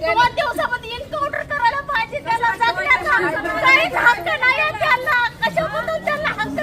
त्यांची दोन दिवसामध्ये एन्काउंटर करायला पाहिजे त्याला. जगण्याचा काहीच हक्क नाही आहे त्याला. कशामधून त्याला हक्क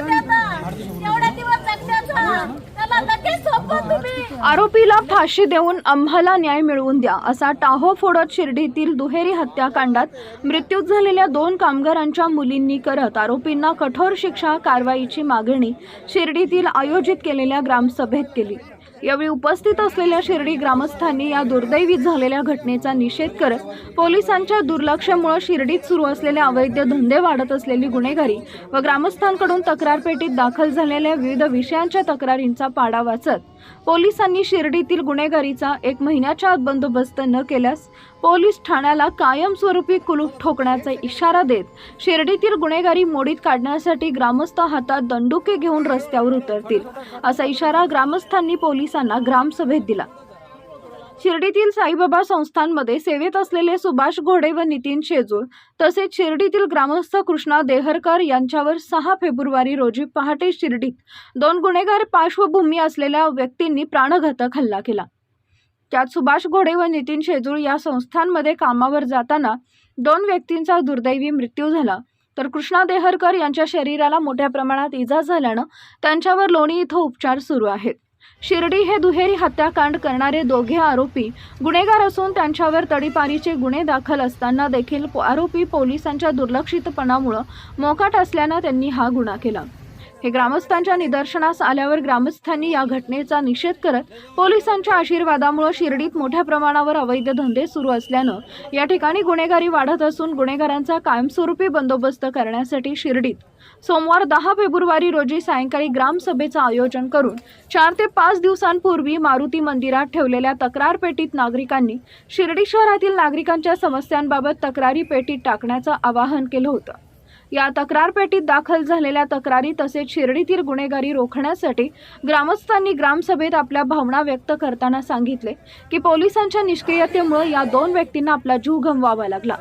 एवढ्या दिवस जगण्याचा त्याला लगेच सोपवा तुम्ही. आरोपीला फाशी देऊन आम्हाला न्याय मिळवून द्या असा टाहो फोडत शिर्डीतील दुहेरी हत्याकांडात मृत्यू झालेल्या दोन कामगारांच्या मुलींनी करत आरोपींना कठोर शिक्षा कारवाईची मागणी शिर्डीतील आयोजित केलेल्या ग्रामसभेत केली. यावेळी उपस्थित असलेल्या शिर्डी ग्रामस्थांनी या दुर्दैवी झालेल्या घटनेचा निषेध करत पोलिसांच्या दुर्लक्षामुळे शिर्डीत सुरू असलेले अवैध धंदे वाढत असलेली गुन्हेगारी व ग्रामस्थांकडून तक्रारपेटीत दाखल झालेल्या विविध विषयांच्या तक्रारींचा पाडा वाचत पोलिसांनी शिर्डीतील गुन्हेगारीचा एक महिन्याच्या आत बंदोबस्त न केल्यास पोलीस ठाण्याला कायमस्वरूपी कुलूप ठोकण्याचा इशारा देत शिर्डीतील गुन्हेगारी मोडीत काढण्यासाठी ग्रामस्थ हातात दंडुके घेऊन रस्त्यावर उतरतील. असा इशारा ग्रामस्थांनी पोलिसांना ग्रामसभेत दिला. शिर्डीतील साईबाबा संस्थांमध्ये सेवेत असलेले सुभाष घोडे व नितीन शेजूळ तसेच शिर्डीतील ग्रामस्थ कृष्णा देहरकर यांच्यावर सहा फेब्रुवारी रोजी पहाटे शिर्डीत दोन गुन्हेगार पार्श्वभूमी असलेल्या व्यक्तींनी प्राणघातक हल्ला केला. त्यात सुभाष घोडे व नितीन शेजूळ या संस्थांमध्ये कामावर जाताना दोन व्यक्तींचा दुर्दैवी मृत्यू झाला. तर कृष्णा देहरकर यांच्या शरीराला मोठ्या प्रमाणात इजा झाल्यानं त्यांच्यावर लोणी इथं उपचार सुरू आहेत. शिर्डी हे दुहेरी हत्याकांड करणारे दोघे आरोपी गुन्हेगार असून त्यांच्यावर तडीपारीचे गुन्हे दाखल असताना देखील आरोपी पोलिसांच्या दुर्लक्षितपणामुळं मोकाट असल्यानं त्यांनी हा गुन्हा केला. हे ग्रामस्थांच्या निदर्शनास आल्यावर ग्रामस्थांनी या घटनेचा निषेध करत पोलिसांच्या आशीर्वादामुळे शिर्डीत मोठ्या प्रमाणावर अवैध धंदे सुरू असल्यानं या ठिकाणी गुन्हेगारी वाढत असून गुन्हेगारांचा कायमस्वरूपी बंदोबस्त करण्यासाठी शिर्डीत सोमवार दहा फेब्रुवारी रोजी सायंकाळी ग्रामसभेचं आयोजन करून चार ते पाच दिवसांपूर्वी मारुती मंदिरात ठेवलेल्या तक्रार पेटीत नागरिकांनी शिर्डी शहरातील नागरिकांच्या समस्यांबाबत तक्रारी पेटीत टाकण्याचं आवाहन केलं होतं. या तक्रारपेटीत दाखल झालेल्या तक्रारी तसेच शिर्डीतील गुन्हेगारी रोखण्यासाठी ग्रामस्थांनी ग्रामसभेत आपल्या भावना व्यक्त करताना सांगितले की पोलिसांच्या निष्क्रियतेमुळे या दोन व्यक्तींना आपला जीव गमवावा लागला.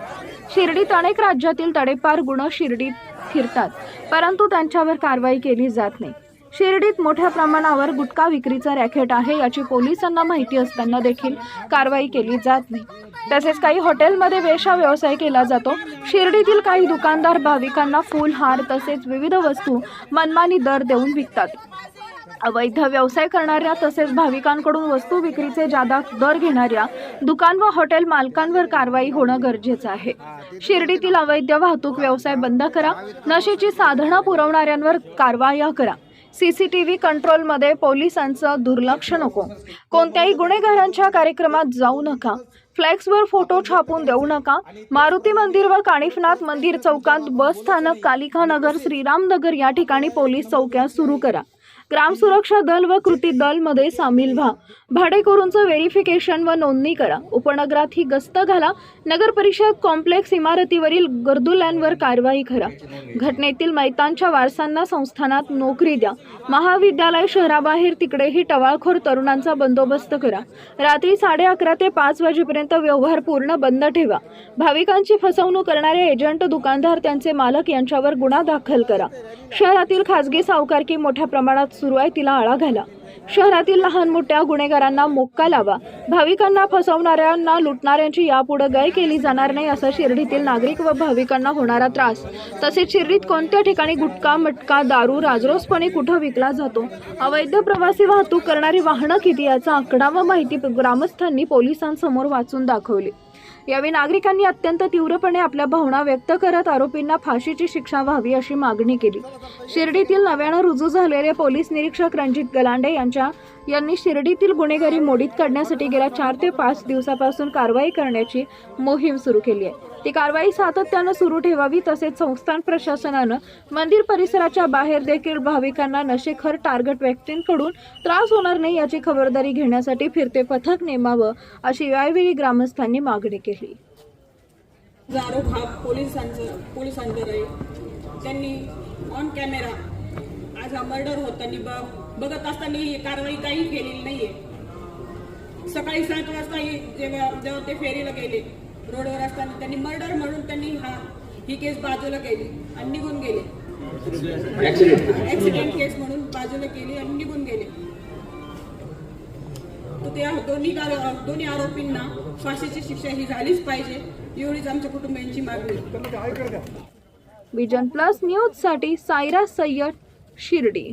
शिर्डीत अनेक राज्यातील तडेपार गुण शिर्डीत फिरतात परंतु त्यांच्यावर कारवाई केली जात नाही. शिर्डीत मोठ्या प्रमाणावर गुटखा विक्रीचा रॅकेट आहे याची पोलिसांना माहिती असताना देखील कारवाई केली जात नाही. तसेच काही हॉटेलमध्ये वेशा व्यवसाय केला जातो. शिर्डीतील काही दुकानदार भाविकांना फुल हार तसेच विविध वस्तू मनमानी दर देऊन विकतात. अवैध व्यवसाय करणाऱ्या तसेच भाविकांकडून वस्तू विक्रीचे जादा दर घेणाऱ्या दुकान व हॉटेल मालकांवर कारवाई होणं गरजेचं आहे. शिर्डीतील अवैध वाहतूक व्यवसाय बंद करा. नशेची साधनं पुरवणाऱ्यांवर कारवाया करा. सी सी टी व्ही कंट्रोलमध्ये पोलिसांचं दुर्लक्ष नको. कोणत्याही गुन्हेगारांच्या कार्यक्रमात जाऊ नका. फ्लेक्सवर फोटो छापून देऊ नका. मारुती मंदिर व काणिफनाथ मंदिर चौकात बस स्थानक कालिका नगर श्रीरामनगर या ठिकाणी पोलीस चौक्या सुरू करा. ग्राम सुरक्षा दल व कृती दलमध्ये सामील व्हा. भाडेकरूंचं व्हेरिफिकेशन व नोंदणी करा. उपनगरात ही गस्त घाला. नगर परिषद कॉम्प्लेक्स इमारतीवरील गर्दुल्यांवर कारवाई करा. घटनेतील मैतांच्या वारसांना संस्थानात नोकरी द्या. महाविद्यालय शहराबाहेर तिकडेही टवाळखोर तरुणांचा बंदोबस्त करा. रात्री साडे अकरा ते पाच वाजेपर्यंत व्यवहार पूर्ण बंद ठेवा. भाविकांची फसवणूक करणारे एजंट दुकानदार त्यांचे मालक यांच्यावर गुन्हा दाखल करा. शहरातील खासगी सावकारकी मोठ्या प्रमाणात सुरू आहे तिला आळा घाला. शहरातील लहान मोठ्या गुन्हेगारांना मोक्का लावा. भाविकांना फसवणाऱ्यांना लुटणाऱ्यांची यापुढे गय केली जाणार नाही असा शिर्डीतील नागरिक व भाविकांना होणारा त्रास. तसेच शिर्डीत कोणत्या ठिकाणी गुटखा मटका दारू राजरोसपणे कुठं विकला जातो? अवैध प्रवासी वाहतूक करणारी वाहनं किती याचा आकडा व माहिती ग्रामस्थांनी पोलिसांसमोर वाचून दाखवली. यावेळी नागरिकांनी अत्यंत तीव्रपणे आपल्या भावना व्यक्त करत आरोपींना फाशीची शिक्षा व्हावी अशी मागणी केली. शिर्डीतील नव्यानं रुजू झालेले पोलीस निरीक्षक रणजित गलांडे यांच्या यांनी शिर्डीतील गुन्हेगारी मोडीत काढण्यासाठी गेल्या चार ते पाच दिवसापासून कारवाई करण्याची मोहीम सुरू केली आहे. ती कारवाई सातत्यानं सुरू ठेवावी तसेच संस्थान प्रशासनानं मंदिर परिसराच्या बाहेर देखील भाविकांना नशेखर टार्गेट व्यक्तींकडून त्रास होणार नाही याची खबरदारी घेण्यासाठी फिरते पथक नेमावं अशी यावेळी ग्रामस्थांनी मागणी केली. आरोप हा पोलिसांचं पोलिसांवर आहे. त्यांनी ऑन कॅमेरा आज हा मर्डर होताना बघत असताना ही कारवाई काही केलेली नाहीये. सकाळी सात वाजता जेव्हा जेव्हा ते फेरीला गेले रोडवर असताना त्यांनी मर्डर म्हणून त्यांनी हा ही केस बाजूला केली आणि निघून गेले. ऍक्सिडेंट केस म्हणून बाजूला केली आणि निघून गेले. तर त्या दोन्ही दोन्ही आरोपींना फाशीची शिक्षा ही झालीच पाहिजे एवढीच आमच्या कुटुंबियांची मागणी. विजन प्लस न्यूजसाठी सायरा सय्यद शिर्डी.